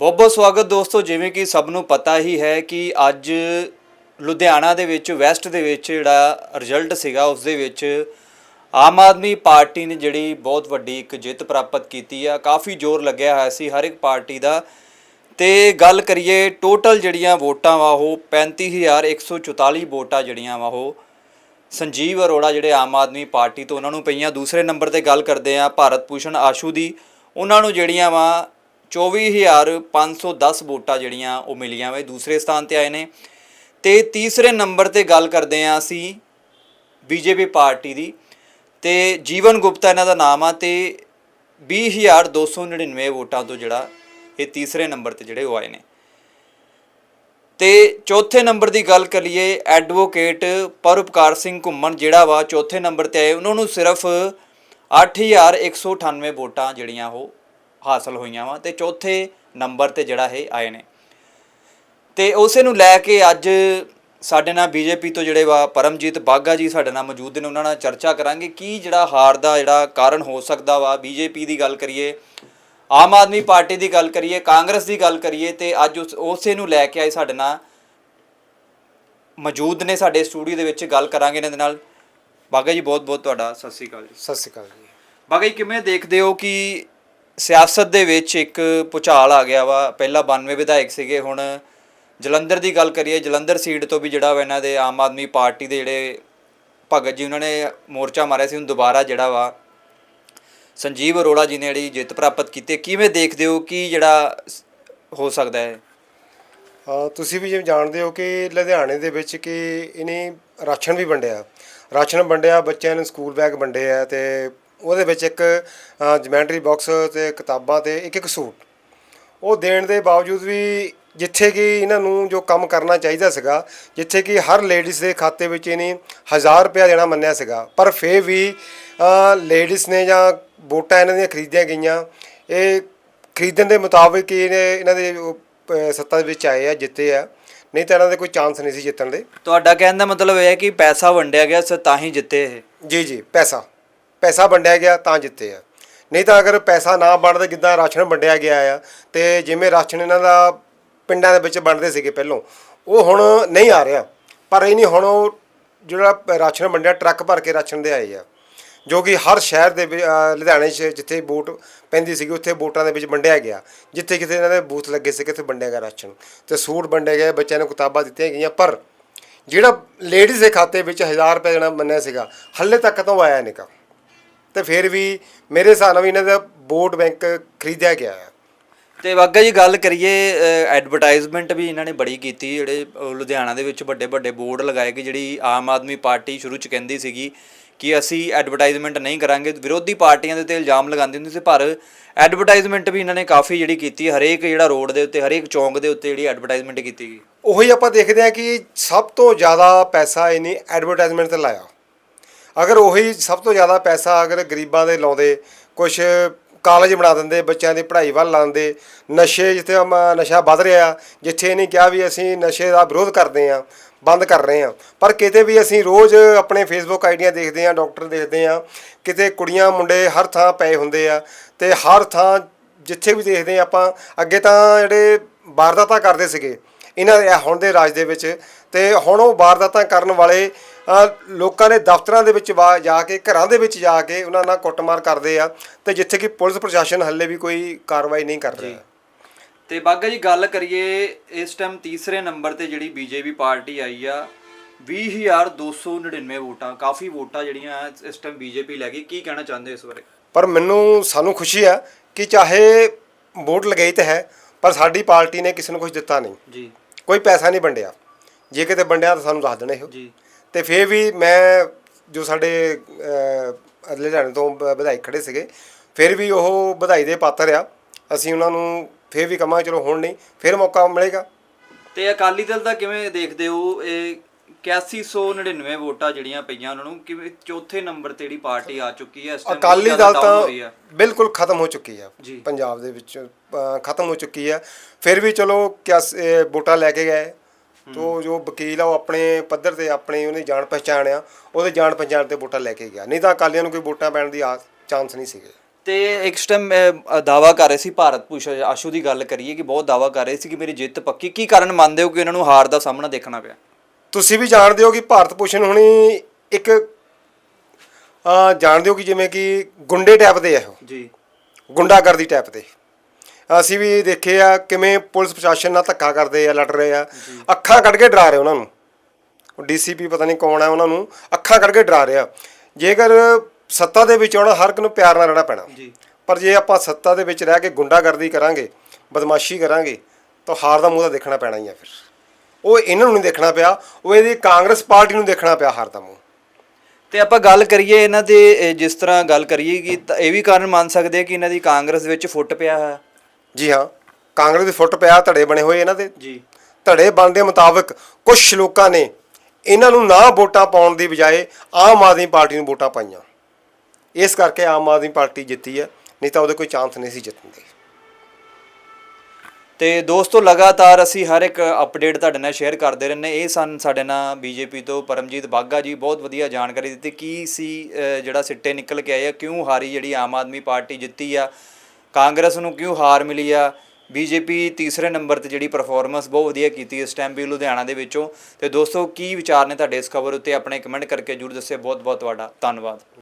ਬਹੁਤ ਬਹੁਤ ਸਵਾਗਤ ਦੋਸਤੋ, ਜਿਵੇਂ ਕਿ ਸਭ ਨੂੰ ਪਤਾ ਹੀ ਹੈ ਕਿ ਅੱਜ ਲੁਧਿਆਣਾ ਦੇ ਵਿੱਚ, ਵੈਸਟ ਦੇ ਵਿੱਚ ਜਿਹੜਾ ਰਿਜ਼ਲਟ ਸੀਗਾ, ਉਸ ਦੇ ਵਿੱਚ ਆਮ ਆਦਮੀ ਪਾਰਟੀ ਨੇ ਜਿਹੜੀ ਬਹੁਤ ਵੱਡੀ ਇੱਕ ਜਿੱਤ ਪ੍ਰਾਪਤ ਕੀਤੀ ਆ। ਕਾਫੀ ਜ਼ੋਰ ਲੱਗਿਆ ਹੋਇਆ ਸੀ ਹਰ ਇੱਕ ਪਾਰਟੀ ਦਾ। ਤੇ ਗੱਲ ਕਰੀਏ, ਟੋਟਲ ਜਿਹੜੀਆਂ ਵੋਟਾਂ ਵਾ ਉਹ 35144 ਵੋਟਾਂ ਜਿਹੜੀਆਂ ਵਾ ਉਹ ਸੰਜੀਵ ਅਰੋੜਾ ਜਿਹੜੇ ਆਮ ਆਦਮੀ ਪਾਰਟੀ ਤੋਂ ਉਹਨਾਂ ਨੂੰ ਪਈਆਂ। ਦੂਸਰੇ ਨੰਬਰ ਤੇ ਗੱਲ ਕਰਦੇ ਆ ਭਾਰਤ ਭੂਸ਼ਣ ਆਸ਼ੂ ਦੀ। ਉਹਨਾਂ ਨੂੰ ਜਿਹੜੀਆਂ ਵਾ 24510 ਵੋਟਾਂ ਜਿਹੜੀਆਂ ਉਹ ਮਿਲੀਆਂ ਵੇ, ਦੂਸਰੇ ਸਥਾਨ ਤੇ ਆਏ ਨੇ। ਤੇ ਤੀਸਰੇ ਨੰਬਰ ਤੇ ਗੱਲ ਕਰਦੇ ਆ ਅਸੀਂ ਬੀਜੇਪੀ ਪਾਰਟੀ ਦੀ। ਤੇ ਜੀਵਨ ਗੁਪਤਾ ਇਹਨਾਂ ਦਾ ਨਾਮ ਆ ਤੇ 20299 ਵੋਟਾਂ ਤੋਂ ਜਿਹੜਾ ਇਹ ਤੀਸਰੇ ਨੰਬਰ ਤੇ ਜਿਹੜੇ ਉਹ ਆਏ ਨੇ। ਤੇ ਚੌਥੇ ਨੰਬਰ ਦੀ ਗੱਲ ਕਰੀਏ, ਐਡਵੋਕੇਟ ਪਰਉਪਕਾਰ ਸਿੰਘ ਘੁੰਮਣ ਜਿਹੜਾ ਵਾ ਚੌਥੇ ਨੰਬਰ ਤੇ ਆਏ, ਉਹਨਾਂ ਨੂੰ ਸਿਰਫ 8198 ਵੋਟਾਂ ਜਿਹੜੀਆਂ ਉਹ ਹਾਸਲ ਹੋਈਆਂ ਵਾ ਤੇ ਚੌਥੇ ਨੰਬਰ ਤੇ ਜਿਹੜਾ ਇਹ ਆਏ ਨੇ। ਤੇ ਉਸੇ ਨੂੰ ਲੈ ਕੇ ਅੱਜ ਸਾਡੇ ਨਾਲ ਬੀਜੇਪੀ ਤੋਂ ਜਿਹੜੇ ਵਾ ਪਰਮਜੀਤ ਬਾਗਾ ਜੀ ਸਾਡੇ ਨਾਲ ਮੌਜੂਦ ਨੇ ਉਹਨਾਂ ਨਾਲ ਚਰਚਾ ਕਰਾਂਗੇ ਕੀ ਜਿਹੜਾ ਹਾਰ ਦਾ ਜਿਹੜਾ ਕਾਰਨ ਹੋ ਸਕਦਾ ਵਾ। ਬੀਜੇਪੀ ਦੀ ਗੱਲ ਕਰੀਏ ਆਮ ਆਦਮੀ ਪਾਰਟੀ ਦੀ ਗੱਲ ਕਰੀਏ ਕਾਂਗਰਸ ਦੀ ਗੱਲ ਕਰੀਏ ਤੇ ਅੱਜ ਉਸ ਉਸੇ ਨੂੰ ਲੈ ਕੇ ਆਏ ਸਾਡੇ ਨਾਲ ਮੌਜੂਦ ਨੇ ਸਾਡੇ ਸਟੂਡੀਓ ਦੇ ਵਿੱਚ ਗੱਲ ਕਰਾਂਗੇ ਇਹਨਾਂ ਦੇ ਨਾਲ। ਬਾਗਾ ਜੀ ਬਹੁਤ ਬਹੁਤ ਤੁਹਾਡਾ ਸਤਿ ਸ੍ਰੀ ਅਕਾਲ ਜੀ। ਸਤਿ ਸ਼੍ਰੀ ਅਕਾਲ ਜੀ। ਬਾਗਾ ਜੀ ਕਿਵੇਂ ਦੇਖਦੇ ਹੋ ਕਿ ਸਿਆਸਤ ਦੇ ਵਿੱਚ ਇੱਕ ਪੁਚਾਲ ਆ ਗਿਆ ਵਾ। ਪਹਿਲਾਂ 92 ਵਿਧਾਇਕ ਸੀਗੇ, ਹੁਣ ਜਲੰਧਰ ਦੀ ਗੱਲ ਕਰੀਏ, ਜਲੰਧਰ ਸੀਟ ਤੋਂ ਵੀ ਜਿਹੜਾ ਵਾ ਇਹਨਾਂ ਦੇ ਆਮ ਆਦਮੀ ਪਾਰਟੀ ਦੇ ਜਿਹੜੇ ਭਗਤ ਜੀ, ਉਹਨਾਂ ਨੇ ਮੋਰਚਾ ਮਾਰਿਆ ਸੀ, ਹੁਣ ਦੁਬਾਰਾ ਜਿਹੜਾ ਵਾ ਸੰਜੀਵ ਅਰੋੜਾ ਜੀ ਨੇ ਜਿਹੜੀ ਜਿੱਤ ਪ੍ਰਾਪਤ ਕੀਤੀ। ਕਿਵੇਂ ਦੇਖਦੇ ਹੋ, ਕਿ ਜਿਹੜਾ ਹੋ ਸਕਦਾ ਹੈ, ਤੁਸੀਂ ਵੀ ਜਿਵੇਂ ਜਾਣਦੇ ਹੋ ਕਿ ਲੁਧਿਆਣੇ ਦੇ ਵਿੱਚ ਕਿ ਇਹਨੇ ਰਾਸ਼ਨ ਵੀ ਵੰਡਿਆ। ਰਾਸ਼ਨ ਵੰਡਿਆ, ਬੱਚਿਆਂ ਨੂੰ ਸਕੂਲ ਬੈਗ ਵੰਡੇ ਆ ਤੇ ਉਹਦੇ ਵਿੱਚ ਇੱਕ ਜਮੈਂਟਰੀ ਬਾਕਸ ਤੇ ਕਿਤਾਬਾਂ ਤੇ ਇੱਕ ਇੱਕ ਸੂਟ। ਉਹ ਦੇਣ ਦੇ ਬਾਵਜੂਦ ਵੀ ਜਿੱਥੇ ਕਿ ਇਹਨਾਂ ਨੂੰ ਜੋ ਕੰਮ ਕਰਨਾ ਚਾਹੀਦਾ ਸੀਗਾ ਜਿੱਥੇ ਕਿ ਹਰ ਲੇਡੀਜ਼ ਦੇ ਖਾਤੇ ਵਿੱਚ ਇਹਨੇ 1000 ਰੁਪਇਆ ਦੇਣਾ ਮੰਨਿਆ ਸੀਗਾ ਪਰ ਫੇਰ ਵੀ ਲੇਡੀਜ਼ ਨੇ ਜਾਂ ਵੋਟਾਂ ਇਹਨਾਂ ਦੀਆਂ ਖਰੀਦੀਆਂ ਗਈਆਂ। ਇਹ ਖਰੀਦਣ ਦੇ ਮੁਤਾਬਕ ਹੀ ਇਹਨੇ ਇਹਨਾਂ ਦੇ ਸੱਤਾ ਦੇ ਵਿੱਚ ਆਏ ਆ ਜਿੱਤੇ ਆ। ਨਹੀਂ ਤਾਂ ਇਹਨਾਂ ਦੇ ਕੋਈ ਚਾਂਸ ਨਹੀਂ ਸੀ ਜਿੱਤਣ ਦੇ। ਤੁਹਾਡਾ ਕਹਿਣ ਦਾ ਮਤਲਬ ਇਹ ਹੈ ਕਿ ਪੈਸਾ ਵੰਡਿਆ ਗਿਆ ਸੋ ਤਾਂ ਹੀ ਜਿੱਤੇ ਇਹ। ਜੀ ਜੀ ਪੈਸਾ। ਪੈਸਾ ਵੰਡਿਆ ਗਿਆ ਤਾਂ ਜਿੱਤੇ ਆ। ਨਹੀਂ ਤਾਂ ਅਗਰ ਪੈਸਾ ਨਾ ਬਣਦਾ ਜਿੱਦਾਂ ਰਾਸ਼ਨ ਵੰਡਿਆ ਗਿਆ ਆ, ਤੇ ਜਿਵੇਂ ਰਾਸ਼ਨ ਇਹਨਾਂ ਦਾ ਪਿੰਡਾਂ ਦੇ ਵਿੱਚ ਵੰਡਦੇ ਸੀਗੇ ਪਹਿਲੋਂ, ਉਹ ਹੁਣ ਨਹੀਂ ਆ ਰਿਹਾ। ਪਰ ਇਹ ਨਹੀਂ ਹੁਣ ਉਹ ਜਿਹੜਾ ਰਾਸ਼ਨ ਵੰਡਿਆ, ਟਰੱਕ ਭਰ ਕੇ ਰਾਸ਼ਨ ਦੇ ਆਏ ਆ। ਜੋ ਕਿ ਹਰ ਸ਼ਹਿਰ ਦੇ ਲੁਧਿਆਣੇ 'ਚ ਜਿੱਥੇ ਵੋਟ ਪੈਂਦੀ ਸੀਗੀ, ਉੱਥੇ ਵੋਟਾਂ ਦੇ ਵਿੱਚ ਵੰਡਿਆ ਗਿਆ। ਜਿੱਥੇ ਕਿਤੇ ਇਹਨਾਂ ਦੇ ਬੂਥ ਲੱਗੇ ਸੀ ਕਿਤੇ ਵੰਡਿਆ ਗਿਆ ਰਾਸ਼ਨ। ਤੇ ਸੂਟ ਵੰਡੇ ਗਏ ਬੱਚਿਆਂ ਨੂੰ ਕਿਤਾਬਾਂ ਦਿੱਤੀਆਂ ਗਈਆਂ। ਪਰ ਜਿਹੜਾ ਲੇਡੀਜ਼ ਦੇ ਖਾਤੇ ਵਿੱਚ 1000 ਰੁਪਏ ਦੇਣਾ ਮੰਨਿਆ ਸੀਗਾ, ਹੱਲੇ ਤੱਕ ਤਾਂ ਉਹ ਆਇਆ ਨਹੀਂ ਕਾ ਤੇ ਫਿਰ ਵੀ ਮੇਰੇ ਹਿਸਾਬ ਨਾਲ ਵੀ ਇਹਨਾਂ ਦਾ ਵੋਟ ਬੈਂਕ ਖਰੀਦਿਆ ਗਿਆ ਹੈ ਤੇ ਬਾਗਾ ਜੀ ਗੱਲ ਕਰੀਏ ਐਡਵਰਟਾਈਜ਼ਮੈਂਟ ਵੀ ਇਹਨਾਂ ਨੇ ਬੜੀ ਕੀਤੀ ਜਿਹੜੇ ਲੁਧਿਆਣਾ ਦੇ ਵਿੱਚ ਵੱਡੇ ਵੱਡੇ ਬੋਰਡ ਲਗਾਏ ਕਿ ਜਿਹੜੀ ਆਮ ਆਦਮੀ ਪਾਰਟੀ ਸ਼ੁਰੂ ਚ ਕਹਿੰਦੀ ਸੀਗੀ ਕਿ ਅਸੀਂ ਐਡਵਰਟਾਈਜ਼ਮੈਂਟ ਨਹੀਂ ਕਰਾਂਗੇ ਵਿਰੋਧੀ ਪਾਰਟੀਆਂ ਦੇ ਉੱਤੇ ਇਲਜ਼ਾਮ ਲਗਾਉਂਦੇ ਹੁੰਦੇ ਸੀ ਪਰ ਐਡਵਰਟਾਈਜ਼ਮੈਂਟ ਵੀ ਇਹਨਾਂ ਨੇ ਕਾਫੀ ਜਿਹੜੀ ਕੀਤੀ। ਹਰੇਕ ਜਿਹੜਾ ਰੋਡ ਦੇ ਉੱਤੇ ਹਰੇਕ ਚੌਂਕ ਦੇ ਉੱਤੇ ਜਿਹੜੀ ਐਡਵਰਟਾਈਜ਼ਮੈਂਟ ਕੀਤੀ ਗਈ ਉਹੀ ਆਪਾਂ ਦੇਖਦੇ ਹਾਂ ਕਿ ਸਭ ਤੋਂ ਜ਼ਿਆਦਾ ਪੈਸਾ ਇਹਨੇ ਐਡਵਰਟਾਈਜ਼ਮੈਂਟ ਤੇ ਲਾਇਆ ਅਗਰ ਉਹੀ ਸਭ ਤੋਂ ਜ਼ਿਆਦਾ ਪੈਸਾ ਅਗਰ ਗਰੀਬਾਂ ਦੇ ਲਾਉਂਦੇ ਕੁਝ ਕਾਲਜ ਬਣਾ ਦਿੰਦੇ, ਬੱਚਿਆਂ ਦੀ ਪੜ੍ਹਾਈ ਵੱਲ ਲਾਉਂਦੇ, ਨਸ਼ੇ ਜਿੱਥੇ ਨਸ਼ਾ ਵੱਧ ਰਿਹਾ, ਜਿੱਥੇ ਇਹਨੇ ਕਿਹਾ ਵੀ ਅਸੀਂ ਨਸ਼ੇ ਦਾ ਵਿਰੋਧ ਕਰਦੇ ਹਾਂ, ਬੰਦ ਕਰ ਰਹੇ ਹਾਂ। ਪਰ ਕਿਤੇ ਵੀ ਅਸੀਂ ਰੋਜ਼ ਆਪਣੇ ਫੇਸਬੁੱਕ ਆਈਡੀਆਂ ਦੇਖਦੇ ਹਾਂ, ਡਾਕਟਰ ਦੇਖਦੇ ਹਾਂ, ਕਿਤੇ ਕੁੜੀਆਂ, ਮੁੰਡੇ ਹਰ ਥਾਂ ਪਏ ਹੁੰਦੇ ਆ ਤੇ ਹਰ ਥਾਂ ਜਿੱਥੇ ਵੀ ਦੇਖਦੇ ਹਾਂ ਆਪਾਂ, ਅੱਗੇ ਤਾਂ ਜਿਹੜੇ ਵਾਰਦਾਤਾਂ ਕਰਦੇ ਸੀਗੇ, ਇਹਨਾਂ ਦੇ, ਹੁਣ ਦੇ ਰਾਜ ਦੇ ਵਿੱਚ, ਤੇ ਹੁਣ ਉਹ ਵਾਰਦਾਤਾਂ ਕਰਨ ਵਾਲੇ ਲੋਕਾਂ ਦੇ ਦਫ਼ਤਰਾਂ ਦੇ ਵਿੱਚ ਜਾ ਕੇ ਘਰਾਂ ਦੇ ਵਿੱਚ ਜਾ ਕੇ ਉਹਨਾਂ ਨਾਲ ਕੁੱਟਮਾਰ ਕਰਦੇ ਆ ਤੇ ਜਿੱਥੇ ਕਿ ਪੁਲਿਸ ਪ੍ਰਸ਼ਾਸਨ ਹੱਲੇ ਵੀ ਕੋਈ ਕਾਰਵਾਈ ਨਹੀਂ ਕਰ ਰਿਹਾ। ਤੇ ਬਾਗਾ ਜੀ ਗੱਲ ਕਰੀਏ ਇਸ ਟਾਈਮ ਤੀਸਰੇ ਨੰਬਰ ਤੇ ਜਿਹੜੀ ਬੀਜੇਪੀ ਪਾਰਟੀ ਆਈ ਆ 20299 ਵੋਟਾਂ ਕਾਫੀ ਵੋਟਾਂ ਜਿਹੜੀਆਂ ਇਸ ਟਾਈਮ ਬੀਜੇਪੀ ਲੈ ਗਈ। ਕੀ ਕਹਿਣਾ ਚਾਹੁੰਦੇ ਇਸ ਬਾਰੇ? ਪਰ ਮੈਨੂੰ ਸਾਨੂੰ ਖੁਸ਼ੀ ਆ ਕਿ ਚਾਹੇ ਵੋਟ ਲਗਾਈ ਤਾਂ ਹੈ ਪਰ ਸਾਡੀ ਪਾਰਟੀ ਨੇ ਕਿਸੇ ਨੂੰ ਕੁਝ ਦਿੱਤਾ ਨਹੀਂ। ਜੀ। ਕੋਈ ਪੈਸਾ ਨਹੀਂ ਵੰਡਿਆ। ਜੇ ਕਿਤੇ ਵੰਡਿਆ ਤਾਂ ਸਾਨੂੰ ਦੱਸ ਦੇਣਾ ਇਹੋ। ਜੀ। ਤੇ ਫਿਰ ਵੀ ਮੈਂ ਜੋ ਸਾਡੇ ਲੁਧਿਆਣੇ ਤੋਂ ਵਿਧਾਇਕ ਖੜੇ ਸੀਗੇ ਫਿਰ ਵੀ ਉਹ ਵਧਾਈ ਦੇ ਪਾਤਰ ਆ। ਅਸੀਂ ਉਹਨਾਂ ਨੂੰ ਫਿਰ ਵੀ ਕਮਾਂਗੇ ਚਲੋ ਹੁਣ ਨਹੀਂ ਫਿਰ ਮੌਕਾ ਮਿਲੇਗਾ। ਤੇ ਅਕਾਲੀ ਦਲ ਦਾ ਕਿਵੇਂ ਦੇਖਦੇ ਹੋ? ਇਹ 8199 ਵੋਟਾਂ ਜਿਹੜੀਆਂ ਪਈਆਂ ਉਹਨਾਂ ਨੂੰ ਕਿਵੇਂ ਚੌਥੇ ਨੰਬਰ ਤੇ ਜਿਹੜੀ ਪਾਰਟੀ ਆ ਚੁੱਕੀ ਹੈ ਇਸ time ਅਕਾਲੀ ਦਲ ਤਾਂ। ਬਿਲਕੁਲ ਖਤਮ ਹੋ ਚੁੱਕੀ ਆ। ਪੰਜਾਬ ਦੇ ਵਿੱਚ ਖਤਮ ਹੋ ਚੁੱਕੀ ਆ। ਫਿਰ ਵੀ ਚਲੋ ਕਿਆ ਸ- ਇਹ ਵੋਟਾਂ ਲੈ ਕੇ ਗਏ। ਤੋ ਜੋ ਵਕੀਲ ਆ ਉਹ ਆਪਣੇ ਪੱਧਰ ਤੇ ਆਪਣੇ ਉਹਨੇ ਜਾਣ ਪਛਾਣ ਆ ਉਹਦੇ ਜਾਣ ਪਛਾਣ ਤੇ ਵੋਟਾਂ ਲੈ ਕੇ ਗਿਆ। ਨਹੀਂ ਤਾਂ ਅਕਾਲੀਆਂ ਨੂੰ ਕੋਈ ਵੋਟਾਂ ਪੈਣ ਦੀ ਆਸ ਚਾਂਸ ਨਹੀਂ ਸੀਗੇ। ਤੇ ਇੱਕ ਟਾਈਮ ਦਾਵਾ ਕਰ ਰਹੇ ਸੀ ਭਾਰਤ ਭੂਸ਼ਣ ਆਸ਼ੂ ਦੀ ਗੱਲ ਕਰੀਏ ਕਿ ਬਹੁਤ ਦਾਵਾ ਕਰ ਰਹੇ ਸੀ ਕਿ ਮੇਰੀ ਜਿੱਤ ਪੱਕੀ। ਕੀ ਕਾਰਨ ਮੰਨਦੇ ਹੋ ਕਿ ਇਹਨਾਂ ਨੂੰ ਹਾਰ ਦਾ ਸਾਹਮਣਾ ਦੇਖਣਾ ਪਿਆ? ਤੁਸੀਂ ਵੀ ਜਾਣਦੇ ਹੋ ਕਿ ਭਾਰਤ ਭੂਸ਼ਣ ਹੁਣੀ ਇੱਕ ਜਾਣਦੇ ਹੋ ਕਿ ਜਿਵੇਂ ਕਿ ਗੁੰਡੇ ਟਾਈਪ ਦੇ ਆ ਉਹ ਜੀ। ਗੁੰਡਾਗਰਦੀ ਟਾਈਪ ਦੇ ਅਸੀਂ ਵੀ ਦੇਖੇ ਆ ਕਿਵੇਂ ਪੁਲਿਸ ਪ੍ਰਸ਼ਾਸਨ ਨਾਲ ਧੱਕਾ ਕਰਦੇ ਆ ਲੜ ਰਹੇ ਆ। ਅੱਖਾਂ ਕੱਢ ਕੇ ਡਰਾ ਰਹੇ ਉਹਨਾਂ ਨੂੰ। ਡੀਸੀਪੀ ਪਤਾ ਨਹੀਂ ਕੌਣ ਆ ਉਹਨਾਂ ਨੂੰ। ਅੱਖਾਂ ਕੱਢ ਕੇ ਡਰਾ ਰਿਹਾ ਜੇਕਰ ਸੱਤਾ ਦੇ ਵਿੱਚ ਆਉਣਾ ਹਰ ਇੱਕ ਨੂੰ ਪਿਆਰ ਨਾਲ ਰਹਿਣਾ ਪੈਣਾ। ਪਰ ਜੇ ਆਪਾਂ ਸੱਤਾ ਦੇ ਵਿੱਚ ਰਹਿ ਕੇ ਗੁੰਡਾਗਰਦੀ ਕਰਾਂਗੇ ਬਦਮਾਸ਼ੀ ਕਰਾਂਗੇ ਤਾਂ ਹਾਰ ਦਾ ਮੂੰਹ ਤਾਂ ਦੇਖਣਾ ਪੈਣਾ ਹੀ ਆ ਫਿਰ। ਉਹ ਇਹਨਾਂ ਨੂੰ ਨਹੀਂ ਦੇਖਣਾ ਪਿਆ ਉਹ ਇਹਦੀ ਕਾਂਗਰਸ ਪਾਰਟੀ ਨੂੰ ਦੇਖਣਾ ਪਿਆ ਹਾਰ ਦਾ ਮੂੰਹ। ਤੇ ਆਪਾਂ ਗੱਲ ਕਰੀਏ ਇਹਨਾਂ ਦੇ ਜਿਸ ਤਰ੍ਹਾਂ ਗੱਲ ਕਰੀਏ ਕਿ ਤਾਂ ਇਹ ਵੀ ਕਾਰਨ ਮੰਨ ਸਕਦੇ ਆ ਕਿ ਇਹਨਾਂ ਦੀ ਕਾਂਗਰਸ ਵਿੱਚ ਫੁੱਟ ਪਿਆ ਹੈ ਜੀ ਹਾਂ ਕਾਂਗਰਸ ਦੇ ਫੁੱਟ ਪਿਆ ਧੜੇ ਬਣੇ ਹੋਏ ਇਹਨਾਂ ਦੇ। ਜੀ। ਧੜੇ ਬਣਨ ਦੇ ਮੁਤਾਬਕ ਕੁਝ ਲੋਕਾਂ ਨੇ ਇਹਨਾਂ ਨੂੰ ਨਾ ਵੋਟਾਂ ਪਾਉਣ ਦੀ ਬਜਾਏ ਆਮ ਆਦਮੀ ਪਾਰਟੀ ਨੂੰ ਵੋਟਾਂ ਪਾਈਆਂ। ਇਸ ਕਰਕੇ ਆਮ ਆਦਮੀ ਪਾਰਟੀ ਜਿੱਤੀ ਹੈ ਨਹੀਂ ਤਾਂ ਉਹਦੇ ਕੋਈ ਚਾਂਸ ਨਹੀਂ ਸੀ ਜਿੱਤਣ ਦੇ। ਤੇ ਦੋਸਤੋ ਲਗਾਤਾਰ ਅਸੀਂ ਹਰ ਇੱਕ ਅਪਡੇਟ ਤੁਹਾਡੇ ਨਾਲ ਸ਼ੇਅਰ ਕਰਦੇ ਰਹਿੰਦੇ ਇਹ ਸਨ ਸਾਡੇ ਨਾਲ ਬੀਜੇਪੀ ਤੋਂ ਪਰਮਜੀਤ ਬਾਗਾ ਜੀ। ਬਹੁਤ ਵਧੀਆ ਜਾਣਕਾਰੀ ਦਿੱਤੀ। ਕੀ ਸੀ ਜਿਹੜਾ ਸਿੱਟੇ ਨਿਕਲ ਕੇ ਆਏ ਆ? ਕਿਉਂ ਹਾਰੀ ਜਿਹੜੀ ਆਮ ਆਦਮੀ ਪਾਰਟੀ ਜਿੱਤੀ ਆ? ਕਾਂਗਰਸ ਨੂੰ ਕਿਉਂ ਹਾਰ ਮਿਲੀ ਆ? ਬੀਜੇਪੀ ਤੀਸਰੇ ਨੰਬਰ ਤੇ ਜਿਹੜੀ ਪਰਫਾਰਮੈਂਸ ਬਹੁਤ ਵਧੀਆ ਕੀਤੀ ਇਸ ਟਾਈਮ ਵੀ ਲੁਧਿਆਣਾ ਦੇ ਵਿੱਚੋਂ। ਤੇ ਦੋਸਤੋ, ਕੀ ਵਿਚਾਰ ਨੇ ਤੁਹਾਡੇ ਇਸ ਖਬਰ ਉੱਤੇ? ਆਪਣੇ ਕਮੈਂਟ ਕਰਕੇ ਜਰੂਰ ਦੱਸਿਓ। ਬਹੁਤ ਬਹੁਤ ਤੁਹਾਡਾ ਧੰਨਵਾਦ।